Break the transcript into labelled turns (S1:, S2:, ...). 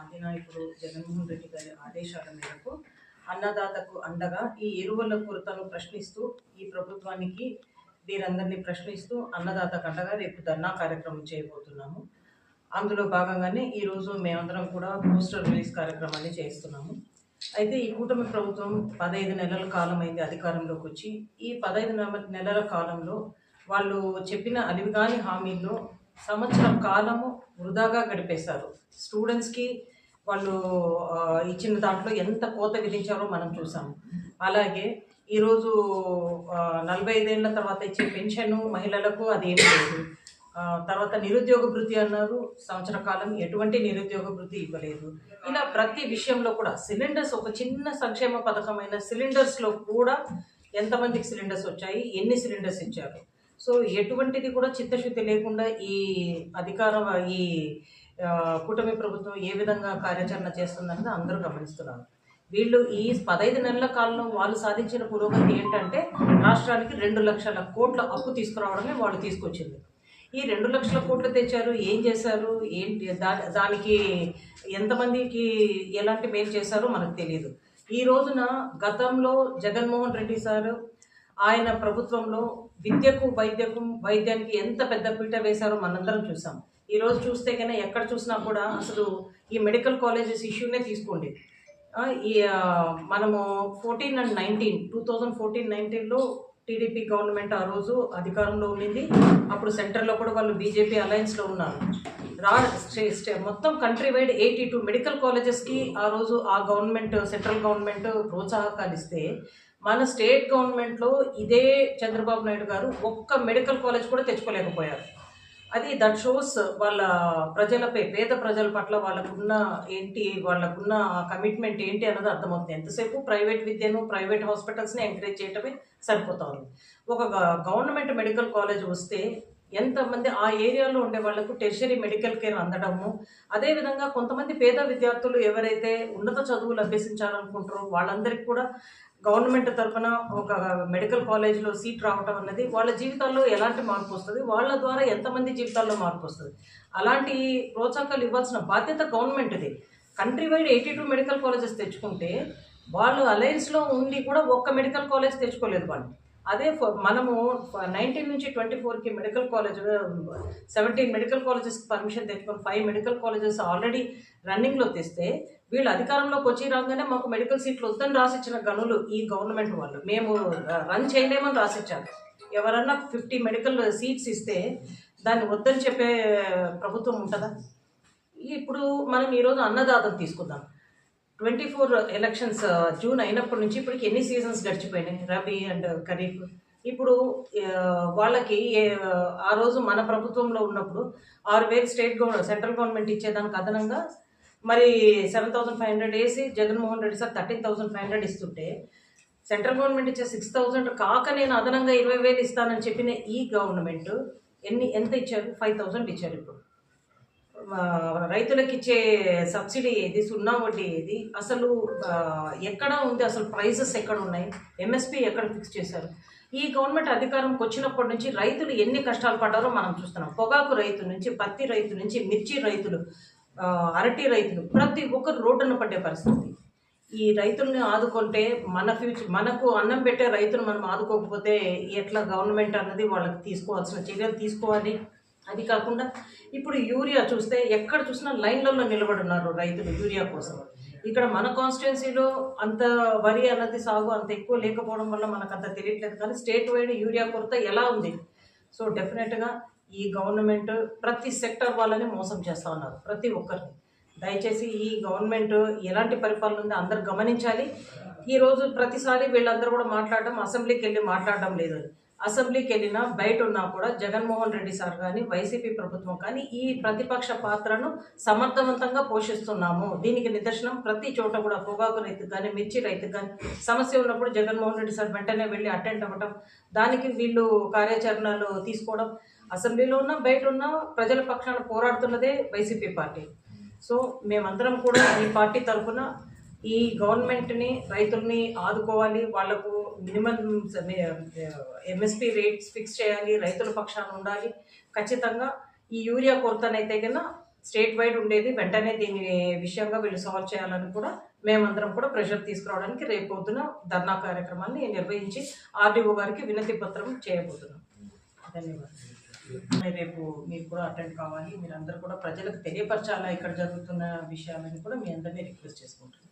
S1: అధినాయకుడు జగన్మోహన్ రెడ్డి గారి ఆదేశాల మేరకు అన్నదాతకు అండగా ఈ ఎరువుల కొరతను ప్రశ్నిస్తూ ఈ ప్రభుత్వానికి వీరందరినీ ప్రశ్నిస్తూ అన్నదాతకు అండగా రేపు ధర్నా కార్యక్రమం చేయబోతున్నాము. అందులో భాగంగానే ఈరోజు మేమందరం కూడా పోస్టర్ రిలీజ్ కార్యక్రమాన్ని చేస్తున్నాము. అయితే ఈ కూటమి ప్రభుత్వం పదహైదు నెలల కాలం అయింది అధికారంలోకి వచ్చి ఈ పదహైదు నెలల కాలంలో వాళ్ళు చెప్పిన అలివిగాని హామీల్లో సంవత్సరం కాలము వృధాగా గడిపేశారు. స్టూడెంట్స్కి వాళ్ళు ఇచ్చిన దాంట్లో ఎంత కోత విధించారో మనం చూసాము అలాగే ఈరోజు నలభై ఐదేళ్ళ తర్వాత ఇచ్చే పెన్షన్ మహిళలకు అది ఏం లేదు. తర్వాత నిరుద్యోగ భృతి అన్నారు. సంవత్సర కాలం ఎటువంటి నిరుద్యోగ భృతి ఇవ్వలేదు. ఇలా ప్రతి విషయంలో కూడా సిలిండర్స్ ఒక చిన్న సంక్షేమ పథకమైన సిలిండర్స్లో కూడా ఎంతమందికి సిలిండర్స్ వచ్చాయి? ఎన్ని సిలిండర్స్ ఇచ్చారు? సో ఎటువంటిది కూడా చిత్తశుద్ధి లేకుండా ఈ అధికార ఈ కూటమి ప్రభుత్వం ఏ విధంగా కార్యాచరణ చేస్తుందన్నది అందరూ గమనిస్తున్నారు. వీళ్ళు ఈ పదహైదు నెలల కాలంలో వాళ్ళు సాధించిన పురోగతి ఏంటంటే రాష్ట్రానికి రెండు లక్షల కోట్ల అప్పు తీసుకురావడమే వాళ్ళు తీసుకొచ్చింది. ఈ రెండు లక్షల కోట్లు తెచ్చారు ఏం చేశారు ఏంటి దా దానికి ఎంతమందికి ఎలాంటి మేలు చేశారో మనకు తెలియదు ఈ రోజున గతంలో జగన్మోహన్ రెడ్డి సారు ఆయన ప్రభుత్వంలో విద్యకు వైద్యకు వైద్యానికి ఎంత పెద్ద పీట వేశారో మనందరం చూసాం. ఈరోజు చూస్తే కన్నా ఎక్కడ చూసినా కూడా అసలు ఈ మెడికల్ కాలేజెస్ ఇష్యూనే తీసుకోండి. ఈ మనము fourteen and nineteen two thousand fourteen నైన్టీన్లో టీడీపీ గవర్నమెంట్ ఆ రోజు అధికారంలో ఉండింది. అప్పుడు సెంటర్లో కూడా వాళ్ళు బీజేపీ అలయన్స్లో ఉన్నారు. రా స్టే స్టే మొత్తం country wide eighty two medical కాలేజెస్కి ఆ రోజు ఆ గవర్నమెంట్ సెంట్రల్ గవర్నమెంట్ ప్రోత్సాహకాలు ఇస్తే మన స్టేట్ గవర్నమెంట్లో ఇదే చంద్రబాబు నాయుడు గారు ఒక్క మెడికల్ కాలేజ్ కూడా తెచ్చుకోలేకపోయారు. అది దట్ షోస్ వాళ్ళ ప్రజలపై పేద ప్రజల పట్ల వాళ్ళకున్న ఏంటి వాళ్ళకున్న కమిట్మెంట్ ఏంటి అన్నది అర్థమవుతుంది. ఎంతసేపు ప్రైవేట్ విద్యను ప్రైవేట్ హాస్పిటల్స్ని ఎంకరేజ్ చేయటమే సరిపోతుంది. ఒక గవర్నమెంట్ మెడికల్ కాలేజ్ వస్తే ఎంతమంది ఆ ఏరియాలో ఉండే వాళ్ళకు టెర్షరీ మెడికల్ కేర్ అందడము అదేవిధంగా కొంతమంది పేద విద్యార్థులు ఎవరైతే ఉన్నత చదువులు అభ్యసించాలనుకుంటారో వాళ్ళందరికీ కూడా గవర్నమెంట్ తరఫున ఒక మెడికల్ కాలేజ్లో సీట్ రావటం అన్నది వాళ్ళ జీవితాల్లో ఎలాంటి మార్పు వస్తుంది? వాళ్ళ ద్వారా ఎంతమంది జీవితాల్లో మార్పు వస్తుంది? అలాంటి ప్రోత్సాహకాలు ఇవ్వాల్సిన బాధ్యత గవర్నమెంట్ది. Country wide eighty two medical colleges తెచ్చుకుంటే వాళ్ళు అలయన్స్లో ఉండి కూడా ఒక్క మెడికల్ కాలేజ్ తెచ్చుకోలేదు వాళ్ళు. అదే మనము నైన్టీన్ నుంచి ట్వంటీ ఫోర్కి మెడికల్ కాలేజ్ సెవెంటీన్ మెడికల్ కాలేజెస్కి పర్మిషన్ తెచ్చుకొని ఫైవ్ మెడికల్ కాలేజెస్ ఆల్రెడీ రన్నింగ్లో తెస్తే వీళ్ళు అధికారంలోకి వచ్చి రాగానే మాకు మెడికల్ సీట్లు వద్దని రాసిచ్చిన గనులు ఈ గవర్నమెంట్ వాళ్ళు. మేము రన్ చేయలేమని రాసిచ్చారు. ఎవరన్నా ఫిఫ్టీ మెడికల్ సీట్స్ ఇస్తే దాన్ని వద్దని చెప్పే ప్రభుత్వం ఉంటుందా? ఇప్పుడు మనం ఈరోజు అన్నదాతను తీసుకుందాం. ట్వంటీ ఫోర్ ఎలక్షన్స్ జూన్ అయినప్పటి నుంచి ఇప్పటికి ఎన్ని సీజన్స్ గడిచిపోయినాయి? రబీ అండ్ ఖరీఫ్. ఇప్పుడు వాళ్ళకి ఏ- ఆ రోజు మన ప్రభుత్వంలో ఉన్నప్పుడు ఆరు వేలు స్టేట్ గవర్నమెంట్ సెంట్రల్ గవర్నమెంట్ ఇచ్చేదానికి అదనంగా మరి సెవెన్ థౌసండ్ ఫైవ్ హండ్రెడ్ వేసి Jaganmohan Reddy sir thirteen thousand five hundred ఇస్తుంటే సెంట్రల్ గవర్నమెంట్ ఇచ్చే సిక్స్ థౌసండ్ కాక నేను అదనంగా ఇరవై వేలు ఇస్తానని చెప్పిన ఈ గవర్నమెంట్ ఎన్ని ఎంత ఇచ్చారు? ఫైవ్ థౌసండ్ ఇచ్చారు ఇప్పుడు. రైతులకు ఇచ్చే సబ్సిడీ ఏది సున్నా వడ్డీ ఏది? అసలు ఎక్కడ ఉంది? అసలు ప్రైసెస్ ఎక్కడ ఉన్నాయి? ఎంఎస్పి ఎక్కడ ఫిక్స్ చేశారు? ఈ గవర్నమెంట్ అధికారంకి వచ్చినప్పటి నుంచి రైతులు ఎన్ని కష్టాలు పడ్డారో మనం చూస్తున్నాం. పొగాకు రైతు నుంచి పత్తి రైతు నుంచి మిర్చి రైతులు అరటి రైతులు ప్రతి ఒక్కరు రోడ్డున పడ్డే పరిస్థితి. ఈ రైతుల్ని ఆదుకుంటే మన ఫ్యూచర్ మనకు అన్నం పెట్టే రైతును మనం ఆదుకోకపోతే ఎట్లా గవర్నమెంట్ అన్నది వాళ్ళకి తీసుకోవాల్సిన చర్యలు తీసుకోవాలి. అది కాకుండా ఇప్పుడు యూరియా చూస్తే ఎక్కడ చూసినా లైన్లలో నిలబడి ఉన్నారు రైతులు యూరియా కోసం. ఇక్కడ మన కాన్స్టిట్యున్సీలో అంత వరి అన్నది సాగు అంత ఎక్కువ లేకపోవడం వల్ల మనకు అంత తెలియట్లేదు కానీ స్టేట్ వైడ్ యూరియా కొరత ఎలా ఉంది? సో డెఫినెట్గా ఈ గవర్నమెంట్ ప్రతి సెక్టర్ వాళ్ళని మోసం చేస్తూ ఉన్నారు ప్రతి ఒక్కరిని. దయచేసి ఈ గవర్నమెంట్ ఎలాంటి పరిపాలన ఉందో అందరు గమనించాలి. ఈ రోజు ప్రతిసారి వీళ్ళందరూ కూడా మాట్లాడడం అసెంబ్లీకి వెళ్ళి మాట్లాడడం లేదు. అసెంబ్లీకి వెళ్ళినా బయట ఉన్నా కూడా జగన్మోహన్ రెడ్డి సార్ కానీ వైసీపీ ప్రభుత్వం కానీ ఈ ప్రతిపక్ష పాత్రను సమర్థవంతంగా పోషిస్తున్నాము. దీనికి నిదర్శనం ప్రతి చోట కూడా పొగాకు రైతు కానీ మిర్చి రైతు కానీ సమస్య ఉన్నప్పుడు జగన్మోహన్ రెడ్డి సార్ వెంటనే వెళ్ళి అటెండ్ అవ్వటం దానికి వీళ్ళు కార్యాచరణలు తీసుకోవడం అసెంబ్లీలో ఉన్న బయట ఉన్న ప్రజల పక్షాన పోరాడుతున్నదే వైసీపీ పార్టీ. సో మేమందరం కూడా ఈ పార్టీ తరఫున ఈ గవర్నమెంట్ని రైతుల్ని ఆదుకోవాలి. వాళ్ళకు మినిమం ఎంఎస్పి రేట్స్ ఫిక్స్ చేయాలి. రైతుల పక్షాన ఉండాలి. ఖచ్చితంగా ఈ యూరియా కొరతనైతే కన్నా స్టేట్ వైడ్ ఉండేది. వెంటనే దీని విషయంగా వీళ్ళు సాల్వ్ చేయాలని కూడా మేమందరం కూడా ప్రెషర్ తీసుకురావడానికి రేపు పొద్దున ధర్నా కార్యక్రమాన్ని నిర్వహించి ఆర్డీఓ గారికి వినతి పత్రం చేయబోతున్నాం. ధన్యవాదాలు. రేపు మీరు కూడా అటెండ్ కావాలి. మీరందరూ కూడా ప్రజలకు తెలియపరచాలా ఇక్కడ జరుగుతున్న విషయాలని కూడా మీ అందరినీ రిక్వెస్ట్ చేసుకుంటున్నాను